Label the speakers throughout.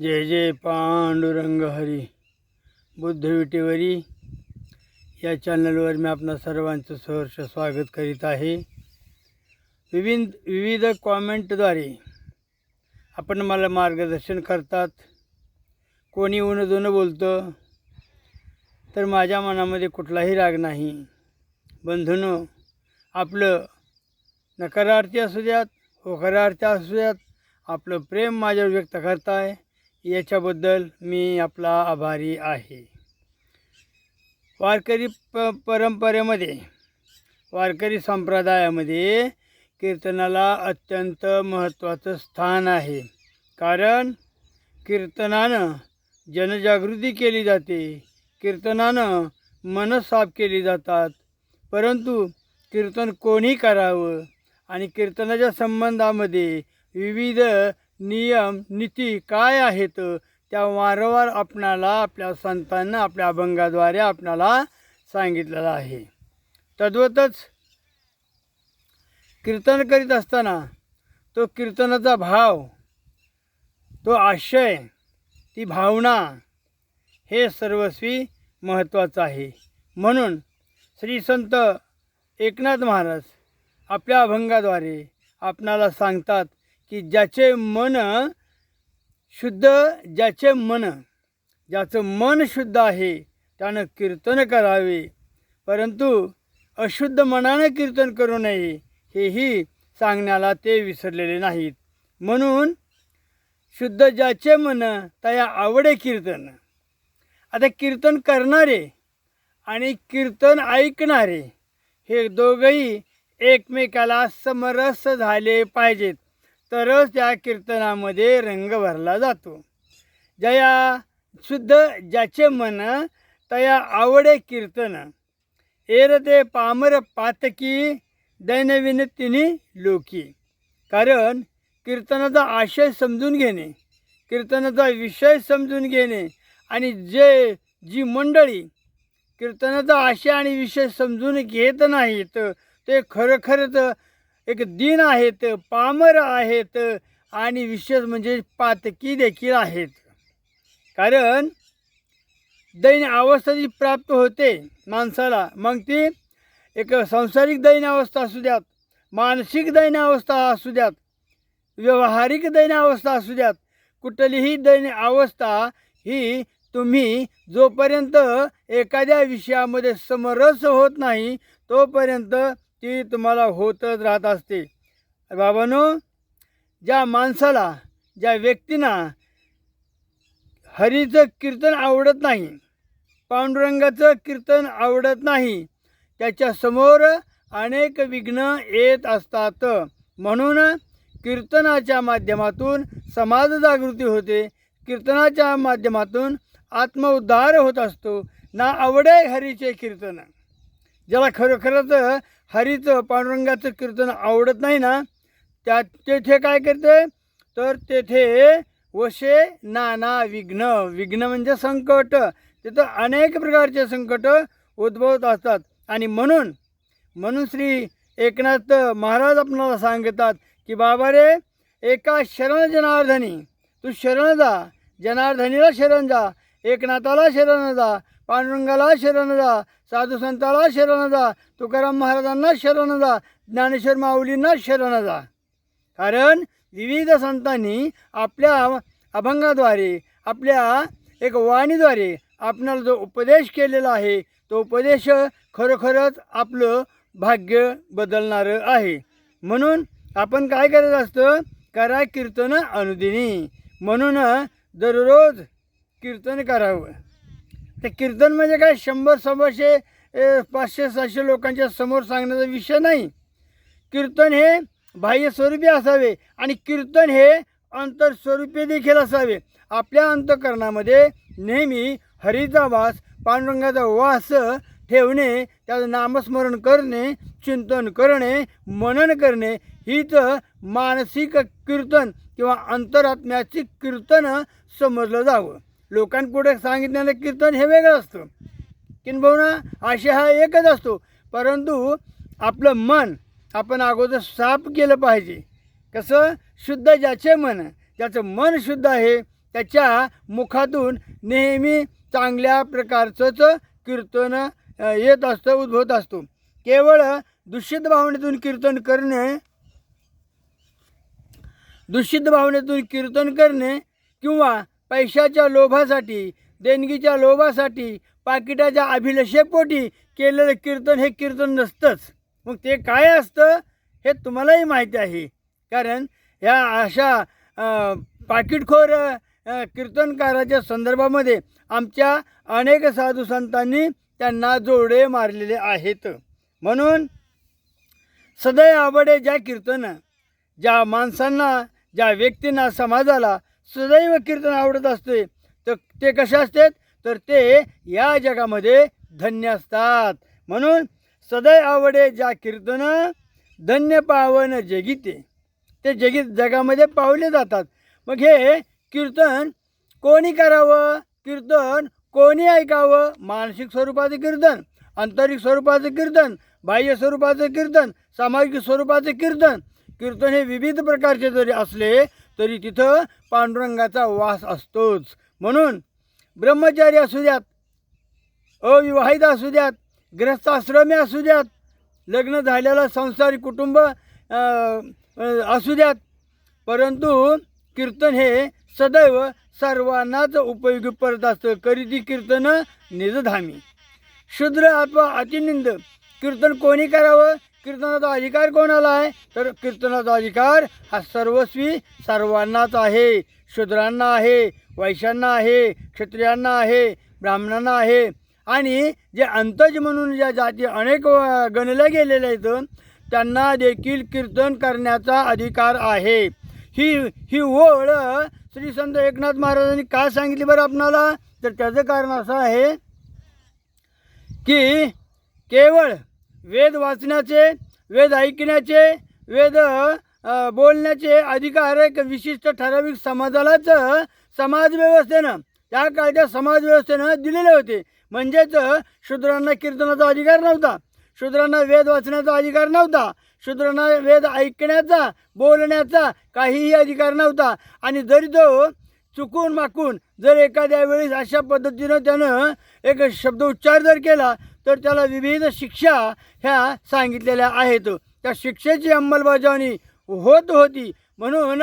Speaker 1: जय जय पांडुरंग हरी. बुद्ध विटेवरी या चॅनलवर मी आपणा सर्वांचं सहर्ष स्वागत करीत आहे. विविध विविध कॉमेंटद्वारे आपण मला मार्गदर्शन करतात. कोणी उन दोन बोलतं तर माझ्या मनामध्ये कुठलाही राग नाही. बंधूनो आपलं नकारार्थी असू द्यात होकारार्थी असू द्यात आपलं प्रेम माझ्यावर व्यक्त करताय. याच्याबद्दल मी आपला आभारी आहे. वारकरी प परंपरेमध्ये वारकरी संप्रदायामध्ये कीर्तनाला अत्यंत महत्त्वाचं स्थान आहे. कारण कीर्तनानं जनजागृती केली जाते कीर्तनानं मनं साफ केली जातात. परंतु कीर्तन कोणी करावं आणि कीर्तनाच्या संबंधामध्ये विविध नियम नीती काय आहेत त्या वारंवार आपणाला आपल्या संतांना आपल्या अभंगाद्वारे आपणाला सांगितलेलं आहे. तद्वतच कीर्तन करीत असताना तो कीर्तनाचा भाव तो आशय ती भावना हे सर्वस्वी महत्त्वाचं आहे. म्हणून श्री संत एकनाथ महाराज आपल्या अभंगाद्वारे आपणाला सांगतात की ज्याचे मन शुद्ध ज्याचे मन ज्याचं मन शुद्ध आहे त्यानं कीर्तन करावे. परंतु अशुद्ध मनानं कीर्तन करू नये हेही सांगण्याला ते विसरलेले नाहीत. म्हणून शुद्ध ज्याचे मन तया आवडे कीर्तन. आता कीर्तन करणारे आणि कीर्तन ऐकणारे हे दोघंही एकमेकाला समरस झाले पाहिजेत. तरच त्या कीर्तनामध्ये रंग भरला जातो. जया शुद्ध ज्याचे मन तया आवडे कीर्तन. एरते पामर पातकी दैनविन तिन्ही लोकी. कारण कीर्तनाचा आशय समजून घेणे कीर्तनाचा विषय समजून घेणे आणि जे जी मंडळी कीर्तनाचा आशय आणि विषय समजून घेत नाहीत ते खरोखरच एक दिन आहेत पामर आहेत आणि विशेष म्हणजे पातकी देखील आहेत. कारण दैन अवस्था जी प्राप्त होते माणसाला मग ती एक सांसारिक दैन अवस्था असू द्यात मानसिक दैन अवस्था असू द्यात व्यवहारिक दैन अवस्था असू द्यात कुठलीही दैन अवस्था ही तुम्ही जोपर्यंत एखाद्या विषयामध्ये समरस होत नाही तोपर्यंत ती तुम्हाला होतच राहत असते. बाबांनो ज्या माणसाला ज्या व्यक्तींना हरीचं कीर्तन आवडत नाही पांडुरंगाचं कीर्तन आवडत नाही त्याच्यासमोर अनेक विघ्न येत असतात. म्हणून कीर्तनाच्या माध्यमातून समाज जागृती होते. कीर्तनाच्या माध्यमातून आत्मउद्धार होत असतो. ना आवडे हरीचे कीर्तन. ज्याला खरोखरच हरीचं पांडुरंगाचं कीर्तन आवडत नाही ना त्या तेथे काय करते तर तेथे वशे नाना विघ्न. विघ्न म्हणजे संकट. तिथं अनेक प्रकारचे संकट उद्भवत असतात. आणि म्हणून म्हणून श्री एकनाथ महाराज आपणाला सांगतात की बाबा रे एका शरण जनार्दनी तू शरण जा. जनार्दनीला शरण जा. एकनाथाला शरण जा. पांडुरंगाला शरण जा साधू संताला शरण जा तुकाराम महाराजांना शरण जा ज्ञानेश्वर माऊलींना शरण जा कारण विविध संतांनी आपल्या अभंगाद्वारे आपल्या एक वाणीद्वारे आपणाला जो उपदेश केलेला आहे तो उपदेश खरोखरच आपलं भाग्य बदलणारं आहे. म्हणून आपण काय करत असतं? करा कीर्तन अनुदिनी. म्हणून दररोज कीर्तन करावं. ते कीर्तन म्हणजे काय? शंभर सव्वाशे पाचशे सातशे लोकांच्या समोर सांगण्याचा विषय नाही. कीर्तन हे बाह्यस्वरूपी असावे आणि कीर्तन हे अंतरस्वरूपी देखील असावे. आपल्या अंतकरणामध्ये नेहमी हरीचा वास पांडुरंगाचा वास ठेवणे त्याचं नामस्मरण करणे चिंतन करणे मनन करणे हीच मानसिक कीर्तन किंवा अंतरात्म्याचे कीर्तन समजलं जावं. लोकांपुढे सांगितलेलं कीर्तन हे वेगळं असतं. किंबहुना आशय हा एकच असतो. परंतु आपलं मन आपण अगोदर साफ केलं पाहिजे. कसं? शुद्ध ज्याचे मन ज्याचं मन शुद्ध आहे त्याच्या मुखातून नेहमी चांगल्या प्रकारचंच कीर्तन येत असतं उद्भवत असतो. केवळ दूषित भावनेतून कीर्तन करणे दूषित भावनेतून कीर्तन करणे किंवा पैशाच्या लोभासाठी देणगीच्या लोभासाठी पाकिटाच्या अभिलषेपोटी केलेलं कीर्तन हे कीर्तन नसतंच. मग ते काय असतं हे तुम्हालाही माहिती आहे. कारण ह्या अशा पाकिटखोर कीर्तनकाराच्या संदर्भामध्ये आमच्या अनेक साधू संतांनी त्यांना जोडे मारलेले आहेत. म्हणून सदैव आवडे ज्या कीर्तन ज्या माणसांना ज्या व्यक्तींना समाजाला सदैव कीर्तन आवडत असते. तर ते कसे असतात? तर ते या जगामध्ये धन्य असतात. म्हणून सदैव आवडे ज्या कीर्तन धन्य पावन जगिते. ते जगित जगामध्ये पावले जातात. मग हे कीर्तन कोणी करावं? कीर्तन कोणी ऐकावं? मानसिक स्वरूपाचं कीर्तन आंतरिक स्वरूपाचं कीर्तन बाह्य स्वरूपाचं कीर्तन सामाजिक स्वरूपाचं कीर्तन. कीर्तन हे विविध प्रकारचे जरी असले तरी तिथं पांडुरंगाचा वास असतोच. म्हणून ब्रह्मचारी असू द्यात अविवाहित असू द्यात ग्रस्ताश्रमी असू द्यात लग्न झालेलं संसारी कुटुंब असू द्यात. परंतु कीर्तन हे सदैव सर्वांनाच उपयोगी पडत असतं. करीती कीर्तन निजधामी. शूद्र अथवा अतिनिंद कीर्तन कोणी करावं? कीर्तनाचा अधिकार कोणाला आहे? तर कीर्तनाचा अधिकार हा सर्वस्वी सर्वांनाच आहे. शूद्रांना आहे वैश्यांना आहे क्षत्रियांना आहे ब्राह्मणांना आहे. आणि जे अंतज म्हणून ज्या जाती अनेक गणल्या गेलेल्या आहेत त्यांना देखील कीर्तन करण्याचा अधिकार आहे. ही ही ओळ श्री संत एकनाथ महाराजांनी का सांगितली बरं आपणाला? तर त्याचं कारण असं आहे की केवळ वेद वाचण्याचे वेद ऐकण्याचे वेद बोलण्याचे अधिकार एक विशिष्ट ठराविक समाजालाच समाज व्यवस्थेनं त्या काळच्या समाज व्यवस्थेनं दिलेले होते. म्हणजेच शूद्रांना कीर्तनाचा अधिकार नव्हता. शूद्रांना वेद वाचण्याचा अधिकार नव्हता. शूद्रांना वेद ऐकण्याचा बोलण्याचा काहीही अधिकार नव्हता. आणि जरी तो चुकून माकून जर एखाद्या वेळेस अशा पद्धतीनं त्यानं एक शब्द उच्चार जर केला तर त्याला विविध शिक्षा ह्या सांगितलेल्या आहेत. त्या शिक्षेची अंमलबजावणी होत होती. म्हणून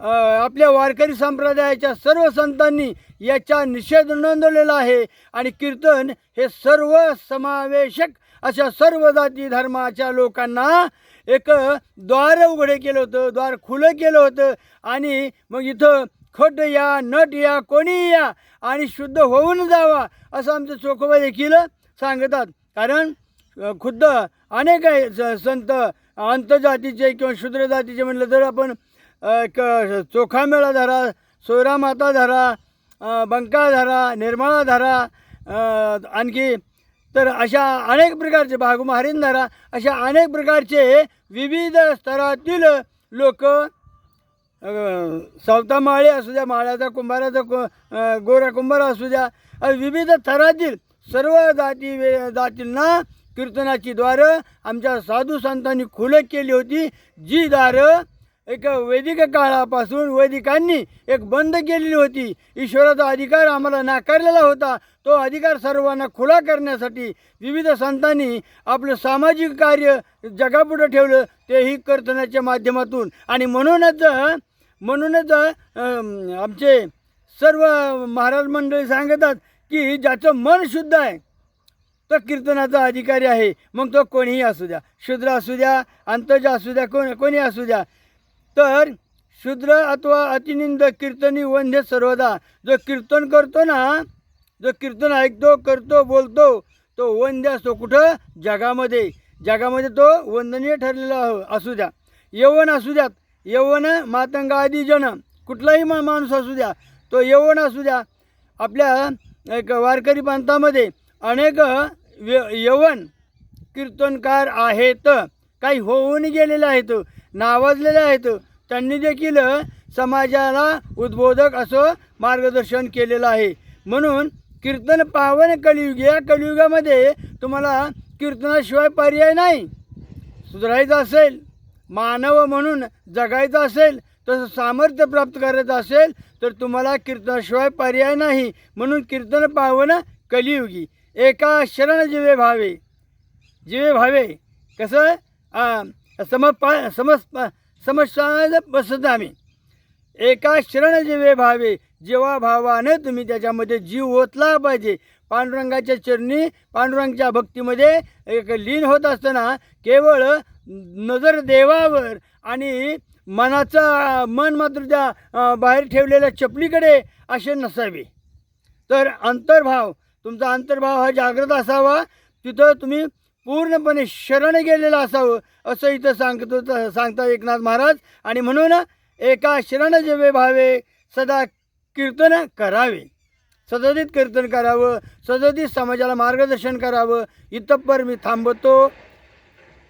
Speaker 1: आपल्या वारकरी संप्रदायाच्या सर्व संतांनी याचा निषेध नोंदवलेला आहे आणि कीर्तन हे सर्व समावेशक अशा सर्व जाती धर्माच्या लोकांना एक द्वार उघडे केलं होतं द्वार खुलं केलं होतं आणि मग इथं खट या नट या कोणी या आणि शुद्ध होऊन जावा असं आमचं चोखोबा देखील सांगतात. कारण खुद्द अनेक आहे स- संत अंतजातीचे किंवा शूद्र जातीचे म्हटलं तर आपण अ, एक धरा सोयरामाता धरा बंका धरा निर्मळा धरा आणखी तर अशा अनेक प्रकारचे बागमहारीन धरा अशा अनेक प्रकारचे विविध स्तरातील लोक सावता माळे असू द्या माळ्याचा कुंभाराचा कु गोरा कुंभार असू द्या विविध थरातील सर्व जाती वे जातींना कीर्तनाची द्वारं आमच्या साधू संतांनी खुलं केली होती. जी दारं एक वैदिक काळापासून वैदिकांनी एक बंद केलेली होती. ईश्वराचा अधिकार आम्हाला नाकारलेला होता. तो अधिकार सर्वांना खुला करण्यासाठी विविध संतांनी आपलं सामाजिक कार्य जगापुढं ठेवलं. तेही कीर्तनाच्या माध्यमातून. आणि म्हणूनच म्हणूनच आमचे सर्व महाराज मंडळी सांगतात की ज्याचं मन शुद्ध आहे तो कीर्तनाचा अधिकारी आहे. मग तो कोणीही असू द्या. शूद्र असू द्या अंतज असू द्या कोण कोणी असू द्या. तर शूद्र अथवा अतिनिंद कीर्तनी वंध्य सर्वदा. जो कीर्तन करतो ना जो कीर्तन ऐकतो करतो बोलतो तो वंद्य असतो कुठं? जगामध्ये. जगामध्ये तो वंदनीय ठरलेला हो- असू द्या. यवन असू द्यात. यवन मातंग आदी जन. कुठलाही मा माणूस असू द्या. तो यवन असू द्या. आपल्या एक वारकरी पंथामध्ये अनेक यवन कीर्तनकार आहेत. काही होऊन गेलेले आहेत नावाजलेले आहेत. त्यांनी देखील समाजाला उद्बोधक असं मार्गदर्शन केलेलं आहे. म्हणून कीर्तन पावन कलियुग या कलियुगामध्ये तुम्हाला कीर्तनाशिवाय पर्याय नाही. सुधारायचं असेल मानव म्हणून जगायचं असेल तसं सामर्थ्य प्राप्त करायचं असेल तर तुम्हाला कीर्तनाशिवाय पर्याय नाही. म्हणून कीर्तन पावनं कलियुगी. एका शरण जिवे भावे जिवे भावे कसं? सम समपा समस समस्या बसत आम्ही एका शरण जीवे भावे जेव्हा भावाने तुम्ही त्याच्यामध्ये जीव ओतला पाहिजे. पांडुरंगाच्या चरणी पांडुरंगाच्या भक्तीमध्ये एक लीन होत असताना केवळ नजर देवावर आणि मनाचा मन मात्र त्या बाहेर ठेवलेल्या चपलीकडे असे नसावे. तर अंतर्भाव तुमचा अंतर्भाव हा जागृत असावा. तिथं तुम्ही पूर्णपणे शरण गेलेलं असावं असं इथं सांगतो सांगता एकनाथ महाराज. आणि म्हणून एका शरण जेवे भावे सदा कीर्तन करावे. सदतीत कीर्तन करावं सदतीत समाजाला मार्गदर्शन करावं. इतपर मी थांबतो.